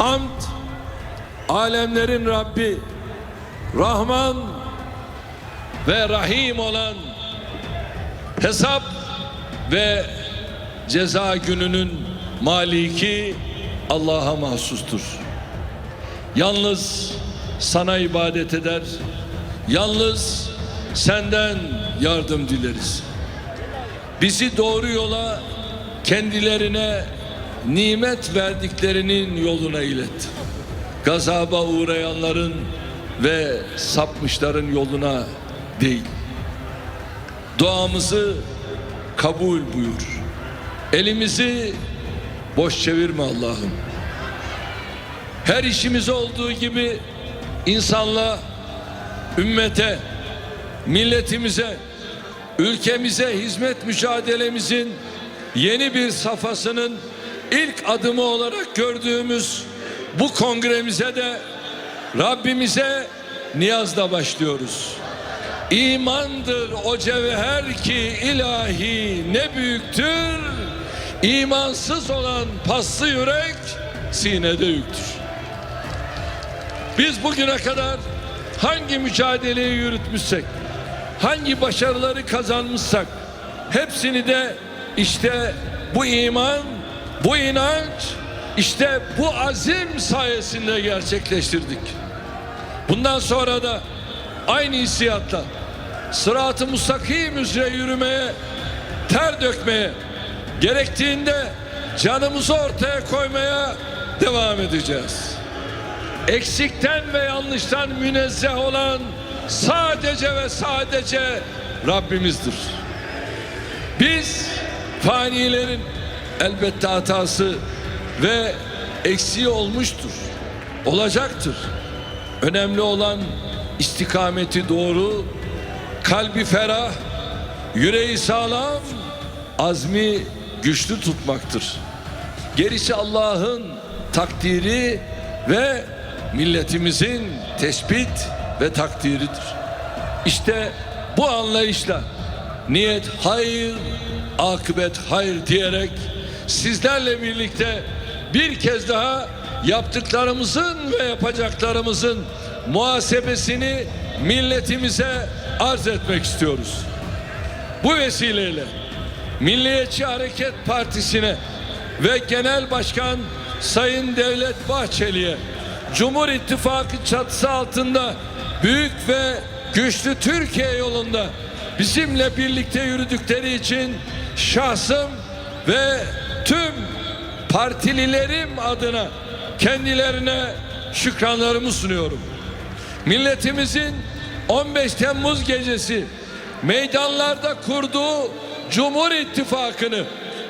hamd, alemlerin Rabbi, Rahman ve Rahim olan hesap ve ceza gününün maliki Allah'a mahsustur. Yalnız sana ibadet eder, yalnız senden yardım dileriz. Bizi doğru yola kendilerine nimet verdiklerinin yoluna ilet. Gazaba uğrayanların ve sapmışların yoluna değil. Duamızı kabul buyur. Elimizi boş çevirme Allah'ım. Her işimiz olduğu gibi insanla, ümmete, milletimize, ülkemize hizmet mücadelemizin yeni bir safhasının ilk adımı olarak gördüğümüz bu kongremize de Rabbimize niyazla başlıyoruz. İmandır o cevher ki ilahi ne büyüktür. İmansız olan paslı yürek sinede yüktür. Biz bugüne kadar hangi mücadeleyi yürütmüşsek, hangi başarıları kazanmışsak hepsini de işte bu iman, bu inanç, işte bu azim sayesinde gerçekleştirdik. Bundan sonra da aynı hissiyatla sırat-ı mustakim üzere yürümeye, ter dökmeye, gerektiğinde canımızı ortaya koymaya devam edeceğiz. Eksikten ve yanlıştan münezzeh olan sadece ve sadece Rabbimizdir. Biz fanilerin elbette hatası ve eksiği olmuştur. Olacaktır. Önemli olan istikameti doğru, kalbi ferah, yüreği sağlam, azmi güçlü tutmaktır. Gerisi Allah'ın takdiri ve milletimizin tespit ve takdiridir. İşte bu anlayışla niyet hayır, akıbet hayır diyerek sizlerle birlikte bir kez daha yaptıklarımızın ve yapacaklarımızın muhasebesini milletimize arz etmek istiyoruz. Bu vesileyle Milliyetçi Hareket Partisi'ne ve Genel Başkan Sayın Devlet Bahçeli'ye Cumhur İttifakı çatısı altında büyük ve güçlü Türkiye yolunda bizimle birlikte yürüdükleri için şahsım ve tüm partililerim adına kendilerine şükranlarımı sunuyorum. Milletimizin 15 Temmuz gecesi meydanlarda kurduğu Cumhur İttifakı'nı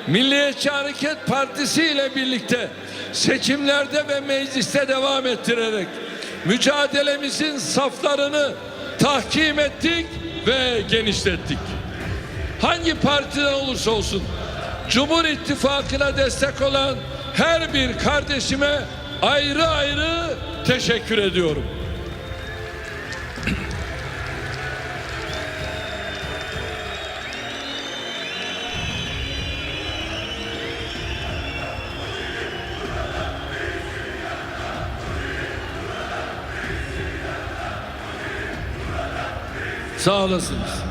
Milliyetçi Hareket Partisi ile birlikte seçimlerde ve mecliste devam ettirerek mücadelemizin saflarını tahkim ettik ve genişlettik. Hangi partiden olursa olsun Cumhur İttifakı'na destek olan her bir kardeşime ayrı ayrı teşekkür ediyorum. Sağ olasınız.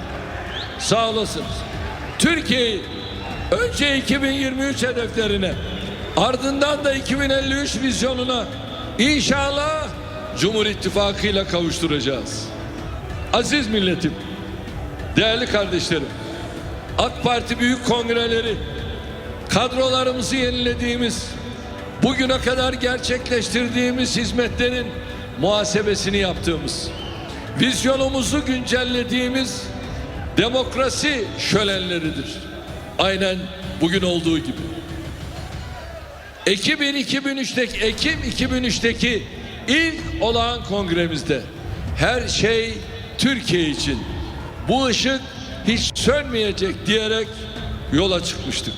Sağ olasınız. Türkiye'yi önce 2023 hedeflerine ardından da 2053 vizyonuna inşallah Cumhur İttifakı ile kavuşturacağız. Aziz milletim, değerli kardeşlerim, AK Parti büyük kongreleri, kadrolarımızı yenilediğimiz, bugüne kadar gerçekleştirdiğimiz hizmetlerin muhasebesini yaptığımız, vizyonumuzu güncellediğimiz demokrasi şölenleridir. Aynen bugün olduğu gibi. Ekim 2003'teki Ekim 2003'teki ilk olağan kongremizde her şey Türkiye için bu ışık hiç sönmeyecek diyerek yola çıkmıştık.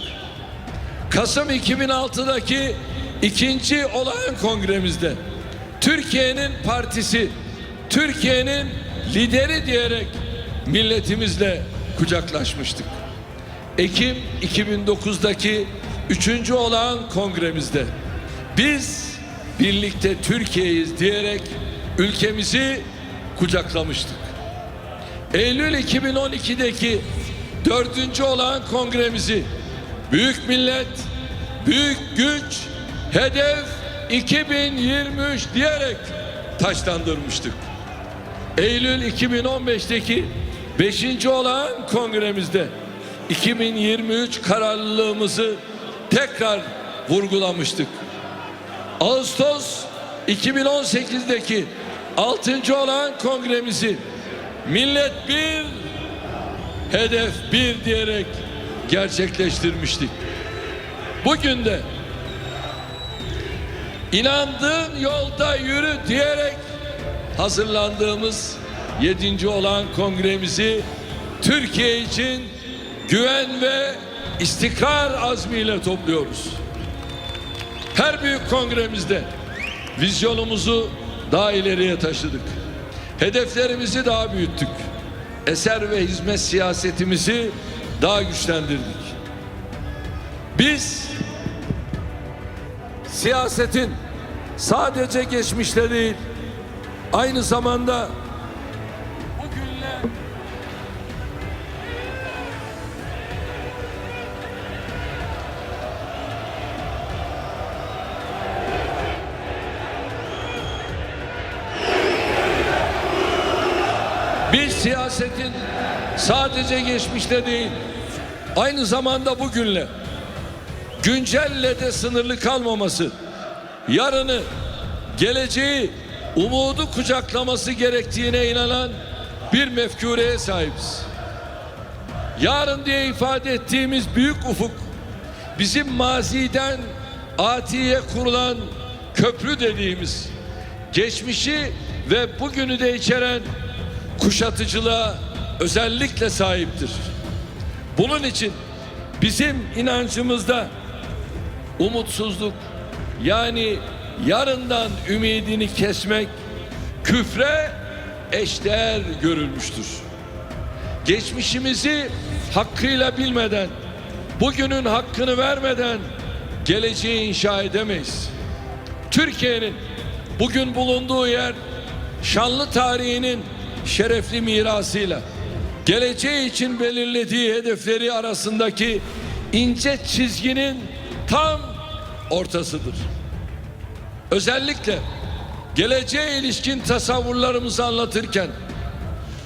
Kasım 2006'daki ikinci olağan kongremizde Türkiye'nin partisi, Türkiye'nin lideri diyerek milletimizle kucaklaşmıştık. Ekim 2009'daki üçüncü olağan kongremizde biz birlikte Türkiye'yiz diyerek ülkemizi kucaklamıştık. Eylül 2012'deki dördüncü olan kongremizi Büyük Millet, Büyük Güç, Hedef 2023 diyerek taşlandırmıştık. Eylül 2015'teki 5. olan kongremizde 2023 kararlılığımızı tekrar vurgulamıştık. Ağustos 2018'deki 6. olan kongremizi millet bir, hedef bir diyerek gerçekleştirmiştik. Bugün de inandığın yolda yürü diyerek hazırlandığımız 7. olan kongremizi Türkiye için güven ve istikrar azmiyle topluyoruz. Her büyük kongremizde vizyonumuzu daha ileriye taşıdık. Hedeflerimizi daha büyüttük. Eser ve hizmet siyasetimizi daha güçlendirdik. Biz siyasetin sadece geçmişte değil, aynı zamanda sadece geçmişte değil, aynı zamanda bugünle, güncelle de sınırlı kalmaması, yarını, geleceği, umudu kucaklaması gerektiğine inanan bir mefkureye sahibiz. Yarın diye ifade ettiğimiz büyük ufuk, bizim maziden atiye kurulan köprü dediğimiz, geçmişi ve bugünü de içeren kuşatıcılığa özellikle sahiptir. Bunun için bizim inancımızda umutsuzluk yani yarından ümidini kesmek küfre eşdeğer görülmüştür. Geçmişimizi hakkıyla bilmeden, bugünün hakkını vermeden geleceği inşa edemeyiz. Türkiye'nin bugün bulunduğu yer şanlı tarihinin şerefli mirasıyla geleceği için belirlediği hedefleri arasındaki ince çizginin tam ortasıdır. Özellikle geleceğe ilişkin tasavvurlarımızı anlatırken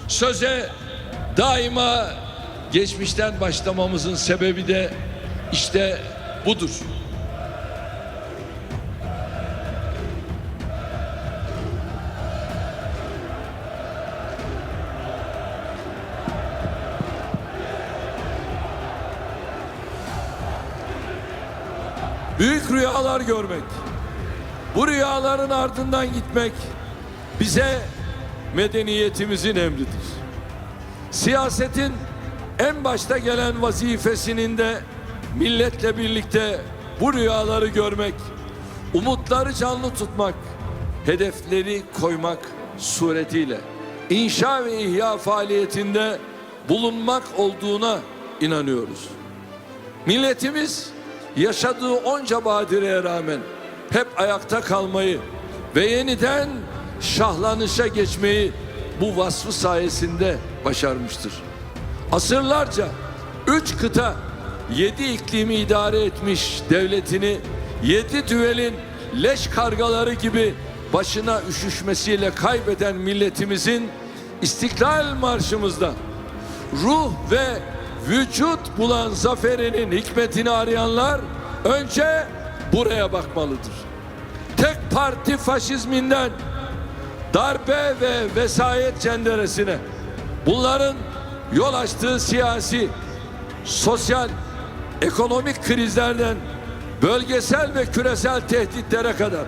söze daima geçmişten başlamamızın sebebi de işte budur. Büyük rüyalar görmek, bu rüyaların ardından gitmek bize medeniyetimizin emridir. Siyasetin en başta gelen vazifesinin de milletle birlikte bu rüyaları görmek, umutları canlı tutmak, hedefleri koymak suretiyle inşa ve ihya faaliyetinde bulunmak olduğuna inanıyoruz. Milletimiz yaşadığı onca badireye rağmen hep ayakta kalmayı ve yeniden şahlanışa geçmeyi bu vasfı sayesinde başarmıştır. Asırlarca üç kıta yedi iklimi idare etmiş devletini yedi düvelin leş kargaları gibi başına üşüşmesiyle kaybeden milletimizin İstiklal Marşımızda ruh ve vücut bulan zaferinin hikmetini arayanlar önce buraya bakmalıdır. Tek parti faşizminden darbe ve vesayet cenderesine bunların yol açtığı siyasi, sosyal, ekonomik krizlerden bölgesel ve küresel tehditlere kadar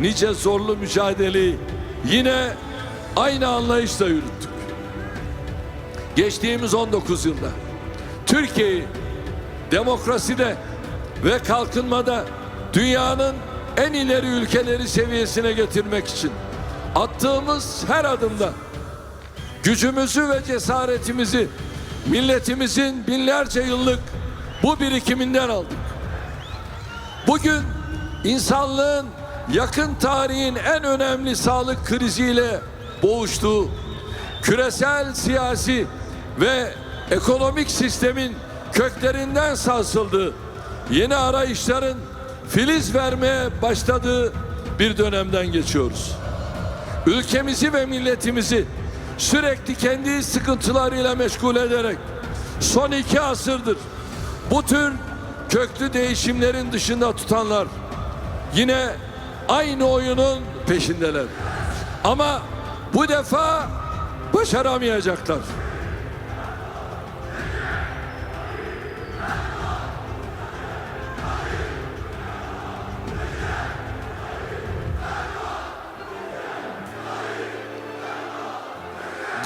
nice zorlu mücadeleyi yine aynı anlayışla yürüttük. Geçtiğimiz 19 yılda Türkiye'yi demokraside ve kalkınmada dünyanın en ileri ülkeleri seviyesine getirmek için attığımız her adımda gücümüzü ve cesaretimizi milletimizin binlerce yıllık bu birikiminden aldık. Bugün insanlığın yakın tarihin en önemli sağlık kriziyle boğuştuğu, küresel siyasi ve ekonomik sistemin köklerinden sarsıldığı, yeni arayışların filiz vermeye başladığı bir dönemden geçiyoruz. Ülkemizi ve milletimizi sürekli kendi sıkıntılarıyla meşgul ederek son iki asırdır bu tür köklü değişimlerin dışında tutanlar yine aynı oyunun peşindeler. Ama bu defa başaramayacaklar.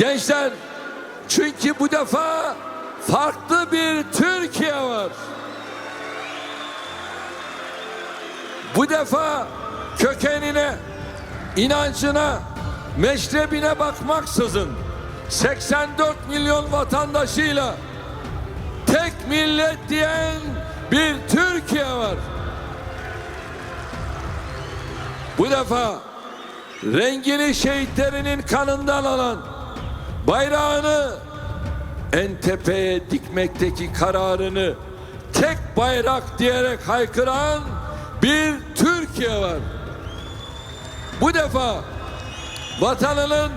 Gençler çünkü bu defa farklı bir Türkiye var. Bu defa kökenine, inancına, meşrebine bakmaksızın 84 milyon vatandaşıyla tek millet diyen bir Türkiye var. Bu defa rengini şehitlerinin kanından alan bayrağını en tepeye dikmekteki kararını tek bayrak diyerek haykıran bir Türkiye var. Bu defa vatanının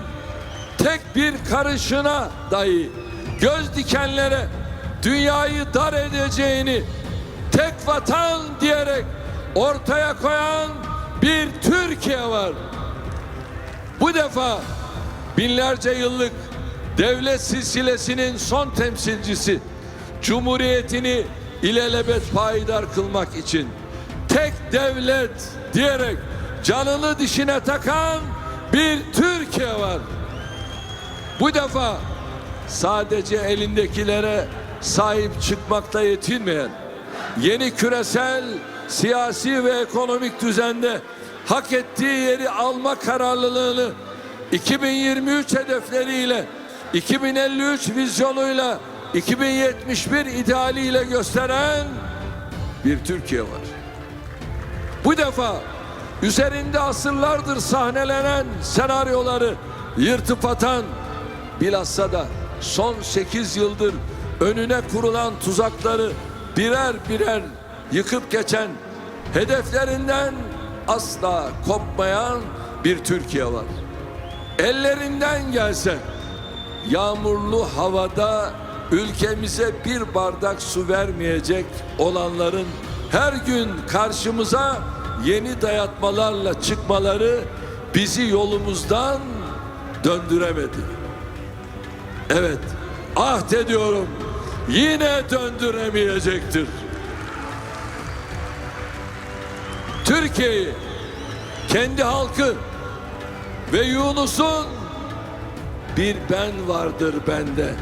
tek bir karışına dahi göz dikenlere dünyayı dar edeceğini tek vatan diyerek ortaya koyan bir Türkiye var. Bu defa binlerce yıllık devlet silsilesinin son temsilcisi Cumhuriyetini ilelebet payidar kılmak için tek devlet diyerek canını dişine takan bir Türkiye var. Bu defa sadece elindekilere sahip çıkmakla yetinmeyen yeni küresel siyasi ve ekonomik düzende hak ettiği yeri alma kararlılığını 2023 hedefleriyle 2053 vizyonuyla 2071 idealiyle gösteren bir Türkiye var. Bu defa üzerinde asırlardır sahnelenen senaryoları yırtıp atan bilhassa da son 8 yıldır önüne kurulan tuzakları birer birer yıkıp geçen hedeflerinden asla kopmayan bir Türkiye var. Ellerinden gelse yağmurlu havada ülkemize bir bardak su vermeyecek olanların her gün karşımıza yeni dayatmalarla çıkmaları bizi yolumuzdan döndüremedi. Evet, ahd ediyorum yine döndüremeyecektir. Türkiye'yi kendi halkı ve Yunus'un bir ben vardır bende.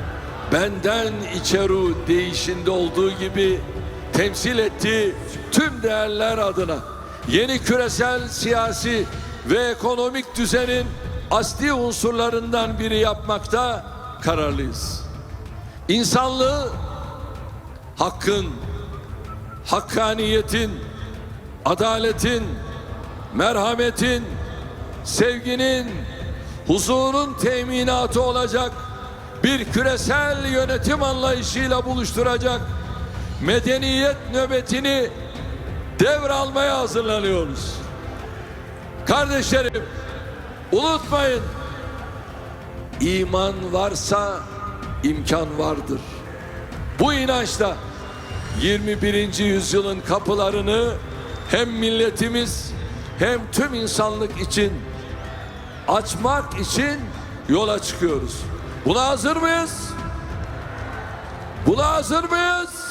Benden içeru değişinde olduğu gibi temsil ettiği tüm değerler adına yeni küresel siyasi ve ekonomik düzenin asli unsurlarından biri yapmakta kararlıyız. İnsanlığı hakkın, hakkaniyetin, adaletin, merhametin, sevginin, huzurun teminatı olacak bir küresel yönetim anlayışıyla buluşturacak medeniyet nöbetini devralmaya hazırlanıyoruz. Kardeşlerim unutmayın iman varsa imkan vardır. Bu inançla 21. yüzyılın kapılarını hem milletimiz hem tüm insanlık için açmak için yola çıkıyoruz. Buna hazır mıyız? Buna hazır mıyız?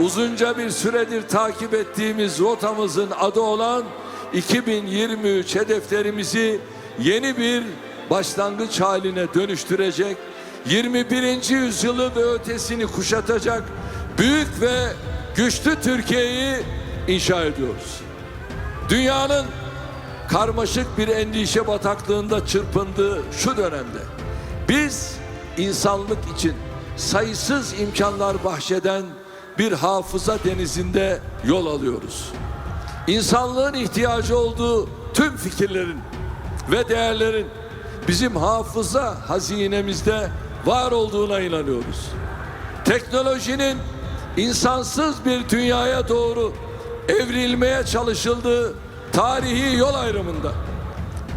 Uzunca bir süredir takip ettiğimiz rotamızın adı olan 2023 hedeflerimizi yeni bir başlangıç haline dönüştürecek, 21. yüzyılı ve ötesini kuşatacak büyük ve güçlü Türkiye'yi inşa ediyoruz. Dünyanın karmaşık bir endişe bataklığında çırpındığı şu dönemde biz insanlık için sayısız imkanlar bahşeden bir hafıza denizinde yol alıyoruz. insanlığın ihtiyacı olduğu tüm fikirlerin ve değerlerin bizim hafıza hazinemizde var olduğuna inanıyoruz. Teknolojinin insansız bir dünyaya doğru evrilmeye çalışıldığı tarihi yol ayrımında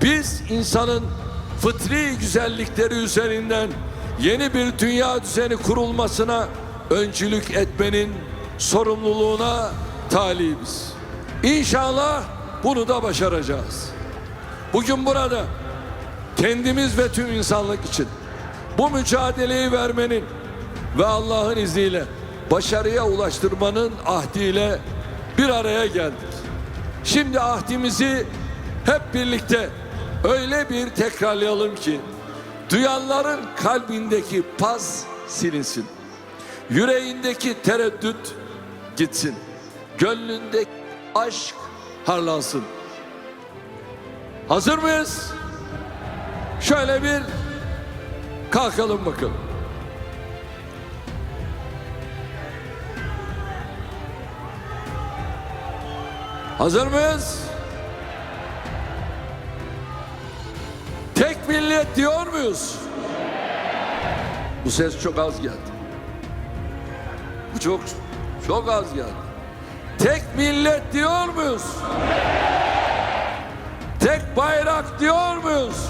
biz insanın fıtri güzellikleri üzerinden yeni bir dünya düzeni kurulmasına öncülük etmenin sorumluluğuna talibiz. İnşallah bunu da başaracağız. Bugün burada kendimiz ve tüm insanlık için bu mücadeleyi vermenin ve Allah'ın izniyle başarıya ulaştırmanın ahdiyle bir araya geldik. Şimdi ahdimizi hep birlikte öyle bir tekrarlayalım ki duyanların kalbindeki paz silinsin. Yüreğindeki tereddüt gitsin. Gönlündeki aşk harlansın. Hazır mıyız? Şöyle bir kalkalım bakalım. Hazır mıyız? Tek millet diyor muyuz? Bu ses çok az geldi. Bu çok çok az geldi. Tek millet diyor muyuz? Tek bayrak diyor muyuz?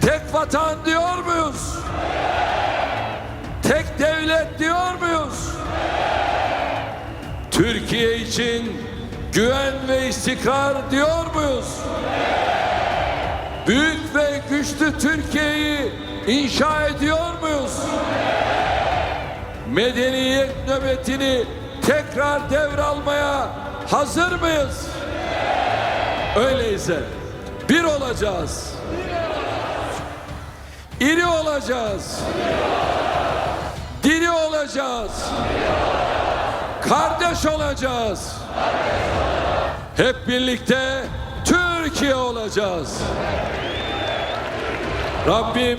Tek vatan diyor muyuz? Tek devlet diyor muyuz? Türkiye için güven ve istikrar diyor muyuz? Büyük ve güçlü Türkiye'yi inşa ediyor muyuz? Medeniyet nöbetini tekrar devralmaya hazır mıyız? Öyleyse bir olacağız. İri olacağız. Diri olacağız. Kardeş olacağız. Hep birlikte Türkiye olacağız. Rabbim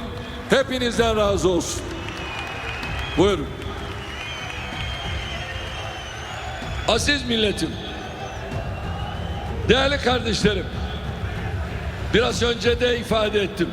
hepinizden razı olsun. Buyurun. Aziz milletim. Değerli kardeşlerim. Biraz önce de ifade ettim.